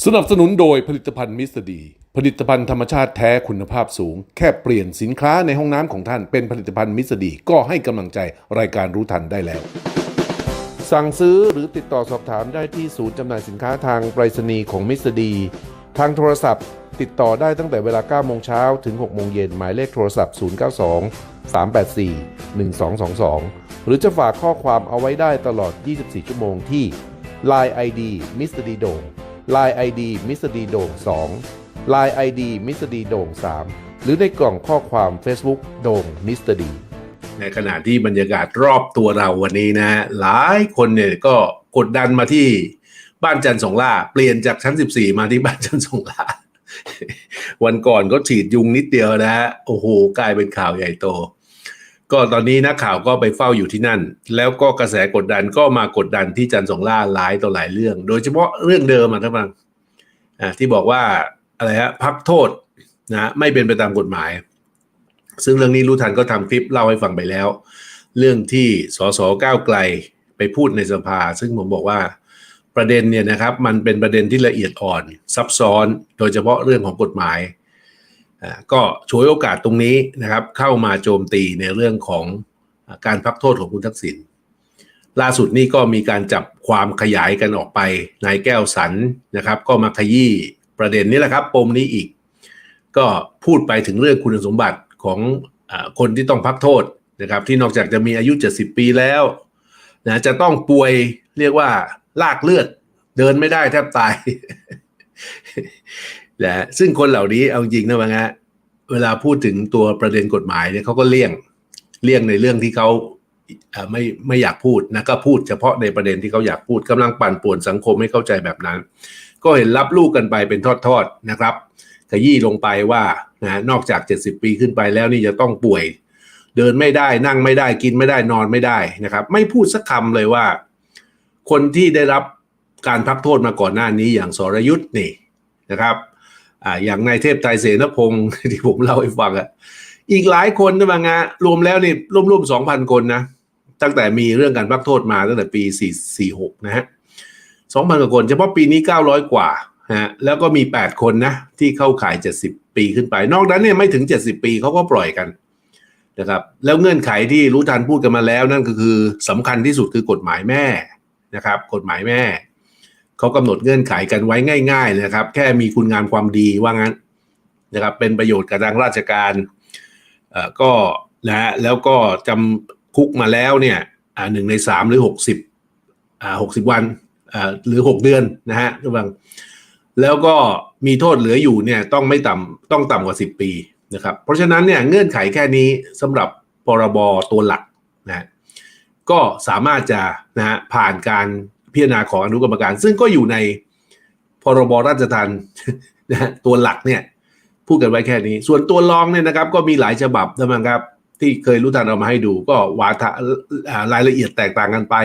สนับสนุนโดยผลิตภัณฑ์มิสดี ผลิตภัณฑ์ธรรมชาติแท้คุณภาพสูง แค่เปลี่ยนสินค้าในห้องน้ำของท่านเป็นผลิตภัณฑ์มิสดี ก็ให้กำลังใจรายการรู้ทันได้แล้ว สั่งซื้อหรือติดต่อสอบถามได้ที่ศูนย์จำหน่ายสินค้าทางไปรษณีย์ของมิสดี ทางโทรศัพท์ ติดต่อได้ตั้งแต่เวลา9โมงเช้าถึง6โมงเย็นหมายเลขโทรศัพท์ 092 384 1222 หรือจะฝากข้อความเอาไว้ได้ตลอด 24 ชั่วโมงที่ Line ID Mr. D โดง Line ID Mr. D โด่ง2 Line ID Mr. D โด่ง3 หรือในกล่องข้อความ Facebook โด่ง Mr. D ในขณะที่บรรยากาศรอบตัวเราวันนี้นะฮะหลายคนเนี่ยก็กดดันมาที่บ้านจันทร์สงล่า เปลี่ยนจากชั้น 14 มาที่บ้านจันทร์สงล่า วันก่อนก็ฉีดยุงนิดเดียวนะฮะโอ้โห กลายเป็นข่าวใหญ่โต ก็ตอนนี้นักข่าวก็ไปเฝ้าอยู่ที่นั่น แล้วก็กระแสกดดันก็มากดดันที่จันทร์สงล่าหลายต่อหลายเรื่อง โดยเฉพาะเรื่องเดิมอะท่านผู้ฟังอ่าที่บอกว่าอะไรฮะพักโทษนะไม่เป็นไปตามกฎหมาย ซึ่งเรื่องนี้รู้ทันก็ทำคลิปเล่าให้ฟังไปแล้ว เรื่องที่สสก้าวไกลไปพูดในสภา ซึ่งผมบอกว่าประเด็นเนี่ยนะครับมันเป็นประเด็นที่ละเอียดอ่อนซับซ้อน โดยเฉพาะเรื่องของกฎหมาย ก็ช่วยโอกาสตรงนี้นะครับเข้ามาโจมตีในเรื่องของการพักโทษของคุณทักษิณล่าสุดนี่ก็มีการจับความขยายกันออกไปนายแก้วสันนะครับ ก็มาขยี้ประเด็นนี้แหละครับปมนี้อีก ก็พูดไปถึงเรื่องคุณสมบัติของอคนที่ต้องพักโทษนะครับ ที่นอกจากจะมีอายุ 70 ปีแล้วนะจะต้องป่วยเรียกว่าลากเลือด เดินไม่ได้แทบตาย นะซึ่งคนเหล่านี้เอาจริงนะว่าฮะเวลาพูดถึงตัวประเด็นกฎหมายเนี่ยเขาก็เลี่ยงเลี่ยงในเรื่องที่เขาไม่ไม่อยากพูดนะก็พูดเฉพาะในประเด็นที่เขาอยากพูดกำลังปั่นป่วนสังคมให้เข้าใจแบบนั้น ก็เห็นรับลูกกันไปเป็นทอดๆนะครับขยี้ลงไปว่านะนอกจาก 70 ปีขึ้นไปแล้วนี่จะต้องป่วย เดินไม่ได้นั่งไม่ได้กินไม่ได้นอนไม่ได้นะครับ ไม่พูดสักคำเลยว่า คนที่ได้รับการพักโทษมาก่อนหน้านี้อย่างสรยุทธ์นี่นะครับ อ่าอย่างนายเทพไทยเสนพงศ์ที่ผมเล่าให้ฟังอะอีกหลายคนนะบางงารวมแล้วนี่ร่วมๆสองพันคนนะ ตั้งแต่มีเรื่องการพักโทษมาตั้งแต่ปี4 4 6นะฮะสองพันกว่าคนเฉพาะปีนี้900กว่าฮะแล้วก็มี8คนนะ ที่เข้าข่าย70ปีขึ้นไป นอกนั้นเนี่ยไม่ถึง70ปีเขาก็ปล่อยกันนะครับแล้วเงื่อนไขที่รู้ทันพูดกันมาแล้วนั่นก็คือสำคัญที่สุดคือกฎหมายแม่นะครับ กฎหมายแม่ เขากำหนดเงื่อนไขกันไว้ง่าย ๆ นะครับ แค่มีคุณงามความดีว่างั้นนะครับ เป็นประโยชน์กับทางราชการเอ่อก็นะฮะแล้วก็จำคุกมาแล้วเนี่ยอ่าหนึ่งในสามหรือหกสิบอ่าหกสิบวันอ่าหรือหกเดือนนะฮะทุกท่านแล้วก็มีโทษเหลืออยู่เนี่ยต้องไม่ต่ำต้องต่ำกว่าสิบปีนะครับ เพราะฉะนั้นเนี่ยเงื่อนไขแค่นี้สำหรับพรบตัวหลักนะก็สามารถจะนะฮะผ่านการ พิจารณาของอนุกรรมการ ซึ่งก็อยู่ในพรบราชทัณฑ์นะฮะตัวหลักเนี่ยพูดกันไว้แค่นี้ ส่วนตัวรองเนี่ยนะครับ ก็มีหลายฉบับนะครับ ที่เคยรู้ทันเอามาให้ดู ก็วาทะอ่ารายละเอียดแตกต่างกันไป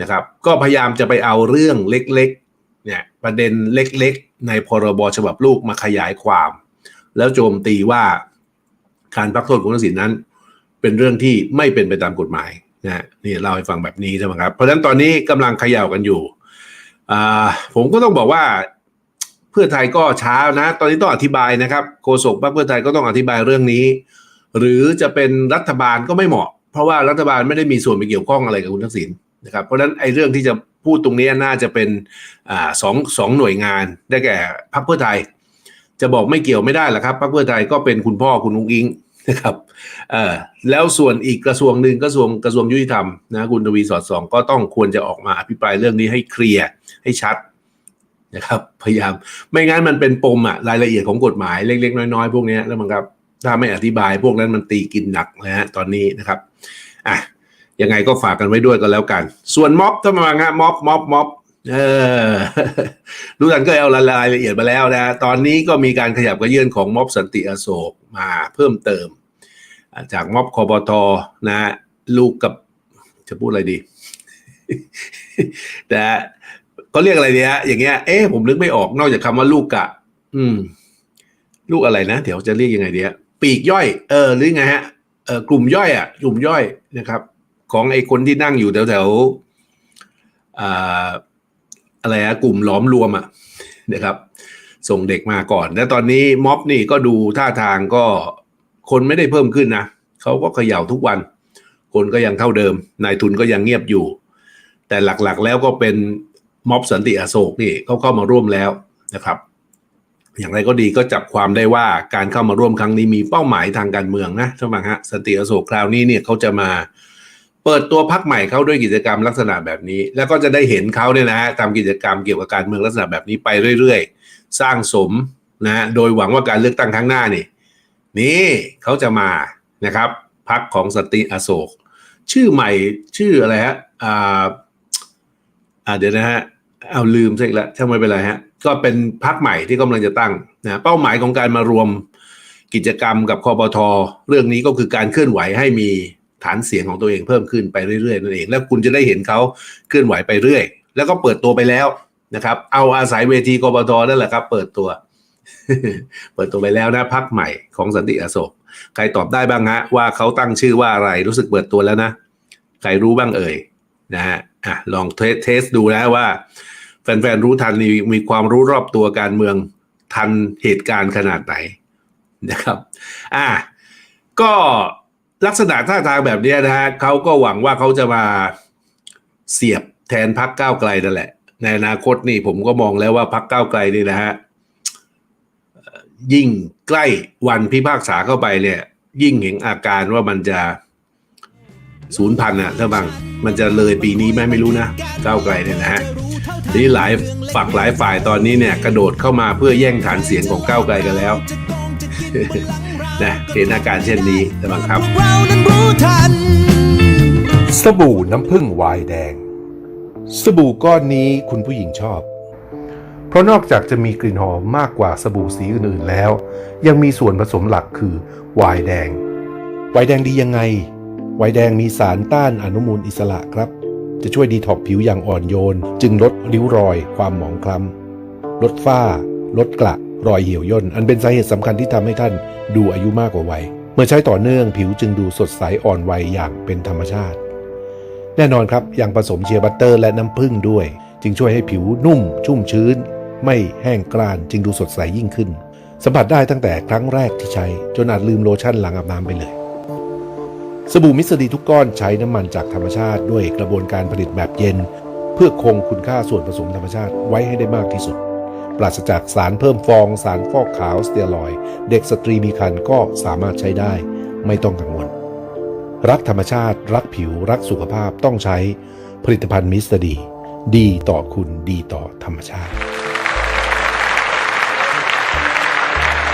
นะครับ ก็พยายามจะไปเอาเรื่องเล็กๆเนี่ยประเด็นเล็กๆ ในพรบฉบับลูกมาขยายความ แล้วโจมตีว่าการพักโทษคุณทักษิณนั้น เป็นเรื่องที่ไม่เป็นไปตามกฎหมาย นะนี่เล่าให้ฟังแบบนี้ใช่ไหมครับ เพราะฉะนั้นตอนนี้กำลังเขย่ากันอยู่ผมก็ต้องบอกว่าเพื่อไทยก็ช้านะ ตอนนี้ต้องอธิบายนะครับโฆษกพรรคเพื่อไทยก็ต้องอธิบายเรื่องนี้ หรือจะเป็นรัฐบาลก็ไม่เหมาะ เพราะว่ารัฐบาลไม่ได้มีส่วนไปเกี่ยวข้องอะไรกับคุณทักษิณนะครับ เพราะฉะนั้นไอ้เรื่องที่จะพูดตรงนี้น่าจะเป็นอสองสองหน่วยงานได้แก่พรรคเพื่อไทย จะบอกไม่เกี่ยวไม่ได้หรอกครับพรรคเพื่อไทยก็เป็นคุณพ่อคุณอุ้งอิง นะครับแล้วส่วนอีกกระทรวงหนึ่งกระทรวงกระทรวงยุติธรรมนะคุณทวีสอดส่องก็ต้องควรจะออกมาอภิปรายเรื่องนี้ให้เคลียร์ให้ชัดนะครับพยายามไม่งั้นมันเป็นปมอะรายละเอียดของกฎหมายเล็ก ๆ น้อยๆ พวกนี้แล้วมันครับถ้าไม่อธิบายพวกนั้นมันตีกินหนักนะฮะตอนนี้นะครับอะยังไงก็ฝากกันไว้ด้วยก็แล้วกัน ส่วนม็อบถ้ามาฮะม็อบม็อบม็อบ เออรู้กันก็เอารายละเอียดมาแล้วนะ ตอนนี้ก็มีการขยับกระเยื่อนของม็อบสันติอโศกมาเพิ่มเติม จากม็อบคอปทนะฮะลูกกับจะพูดอะไรดี แต่เขาเรียกอะไรเนี่ยอย่างเงี้ย เอ๊ะผมนึกไม่ออกนอกจากคำว่าลูกกะ อืม ลูกอะไรนะ เดี๋ยวจะเรียกยังไงเดีฮะปีกย่อย เออ หรือไงฮะ เออกลุ่มย่อยอะ กลุ่มย่อยนะครับ ของไอ้คนที่นั่งอยู่แถวแถวอ่า อะไรอะกลุ่มหลอมรวมอะนะครับ ส่งเด็กมาก่อน และตอนนี้ม็อบนี่ก็ดูท่าทางก็คนไม่ได้เพิ่มขึ้นนะเขาก็เขย่าทุกวัน คนก็ยังเท่าเดิม นายทุนก็ยังเงียบอยู่ แต่หลักๆแล้วก็เป็นม็อบสันติอโศกนี่เขาเข้ามาร่วมแล้วนะครับ อย่างไรก็ดีก็จับความได้ว่าการเข้ามาร่วมครั้งนี้มีเป้าหมายทางการเมืองนะท่านผู้ชมฮะสันติอโศกคราวนี้เนี่ยเขาจะมา เปิดตัวพักใหม่เข้าด้วยกิจกรรมลักษณะแบบนี้ แล้วก็จะได้เห็นเขาเนี่ยนะฮะทำกิจกรรมเกี่ยวกับการเมืองลักษณะแบบนี้ไปเรื่อยๆ สร้างสมนะโดยหวังว่าการเลือกตั้งครั้งหน้านี่ นี่เขาจะมานะครับพักของสติอโศก ชื่อใหม่ชื่ออะไรฮะอ่าอ่าเดี๋ยวนะฮะเอาลืมซะอีกแล้วช่างไม่เป็นไรฮะก็เป็นพักใหม่ที่กำลังจะตั้งนะเป้าหมายของการมารวมกิจกรรมกับคอปทอเรื่องนี้ก็คือการเคลื่อนไหวให้มี ฐานเสียงของตัวเองเพิ่มขึ้นไปเรื่อยๆนั่นเอง แล้วคุณจะได้เห็นเขาเคลื่อนไหวไปเรื่อย แล้วก็เปิดตัวไปแล้วนะครับ เอาอาศัยเวทีกปทนั่นแหละครับ เปิดตัว เปิดตัวไปแล้วนะพักใหม่ของสันติอโศกใครตอบได้บ้างฮะว่าเขาตั้งชื่อว่าอะไรรู้สึกเปิดตัวแล้วนะ ใครรู้บ้างเอ่ยนะฮะอะลองเทสดูนะว่า แฟนๆรู้ทันมมีความรู้รอบตัวการเมืองทันเหตุการณ์ขนาดไหนนะครับ อะก็ ลักษณะท่าทางแบบนี้นะฮะเขาก็หวังว่าเขาจะมาเสียบแทนพักก้าวไกลนั่นแหละ ในอนาคตนี่ผมก็มองแล้วว่าพักก้าวไกลนี่นะฮะยิ่งใกล้วันพิพากษาเข้าไปเนี่ย ยิ่งเห็นอาการว่ามันจะศูนย์พันอะถ้าบังมันจะเลยปีนี้ไหมไม่รู้นะก้าวไกลเนี่ยนะฮะนี้หลายฝักหลายฝ่ายตอนนี้เนี่ย กระโดดเข้ามาเพื่อแย่งฐานเสียงของก้าวไกลกันแล้ว นะเห็นอาการเช่นนี้แต่บางครับเรานั้นรู้ทันสบู่น้ำผึ้งวายแดง สบู่ก้อนนี้คุณผู้หญิงชอบ เพราะนอกจากจะมีกลิ่นหอมมากกว่าสบู่สีอื่นๆแล้ว ยังมีส่วนผสมหลักคือวายแดงวายแดงดียังไงวายแดงมีสารต้านอนุมูลอิสระครับ จะช่วยดีท็อกซ์ผิวอย่างอ่อนโยน จึงลดริ้วรอย ความหมองคล้ำลดฝ้า ลดกระ รอยเหี่ยวย่นอันเป็นสาเหตุสำคัญที่ทำให้ท่านดูอายุมากกว่าวัย เมื่อใช้ต่อเนื่องผิวจึงดูสดใสอ่อนวัยอย่างเป็นธรรมชาติ แน่นอนครับยังผสมเชียร์บัตเตอร์และน้ำผึ้งด้วย จึงช่วยให้ผิวนุ่ม ชุ่มชื้น ไม่แห้งกร้านจึงดูสดใสยิ่งขึ้น สัมผัสได้ตั้งแต่ครั้งแรกที่ใช้จนอาจลืมโลชั่นหลังอาบน้ำไปเลยสบู่มิสดีทุกก้อนใช้น้ำมันจากธรรมชาติด้วยกระบวนการผลิตแบบเย็น เพื่อคงคุณค่าส่วนผสมธรรมชาติไว้ให้ได้มากที่สุด ปราศจากสารเพิ่มฟอง สารฟอกขาว สเตียรอยด์เด็กสตรีมีครรภ์ก็สามารถใช้ได้ ไม่ต้องกังวล รักธรรมชาติ รักผิว รักสุขภาพต้องใช้ผลิตภัณฑ์มิสเตอร์ดี ดีต่อคุณดีต่อธรรมชาติ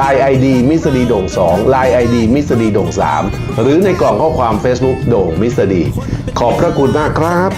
Line ID มิสดีโด่ง2 Line ID มิสดีโด่ง3 หรือในกล่องข้อความ Facebook โด่งมิสดีขอบพระคุณมากครับ